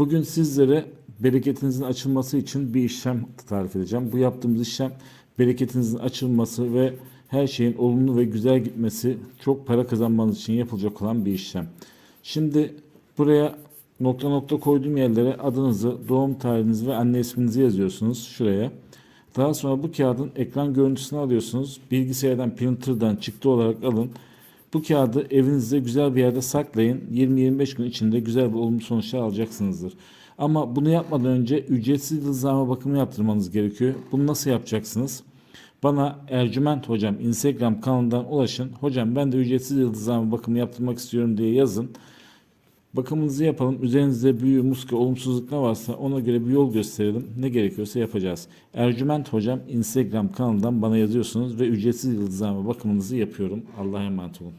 Bugün sizlere bereketinizin açılması için bir işlem tarif edeceğim. Bu yaptığımız işlem bereketinizin açılması ve her şeyin olumlu ve güzel gitmesi, çok para kazanmanız için yapılacak olan bir işlem. Şimdi buraya nokta nokta koyduğum yerlere adınızı, doğum tarihinizi ve anne isminizi yazıyorsunuz şuraya. Daha sonra bu kağıdın ekran görüntüsünü alıyorsunuz. Bilgisayardan, printer'dan çıktı olarak alın. Bu kağıdı evinizde güzel bir yerde saklayın. 20-25 gün içinde güzel bir olumlu sonuçlar alacaksınızdır. Ama bunu yapmadan önce ücretsiz yıldızlama bakımı yaptırmanız gerekiyor. Bunu nasıl yapacaksınız? Bana Ercüment Hocam Instagram kanalından ulaşın. Hocam ben de ücretsiz yıldızlama bakımı yaptırmak istiyorum diye yazın. Bakımınızı yapalım. Üzerinizde büyü, muska, olumsuzluk ne varsa ona göre bir yol gösterelim. Ne gerekiyorsa yapacağız. Ercüment Hocam Instagram kanalından bana yazıyorsunuz ve ücretsiz yıldızlama bakımınızı yapıyorum. Allah'a emanet olun.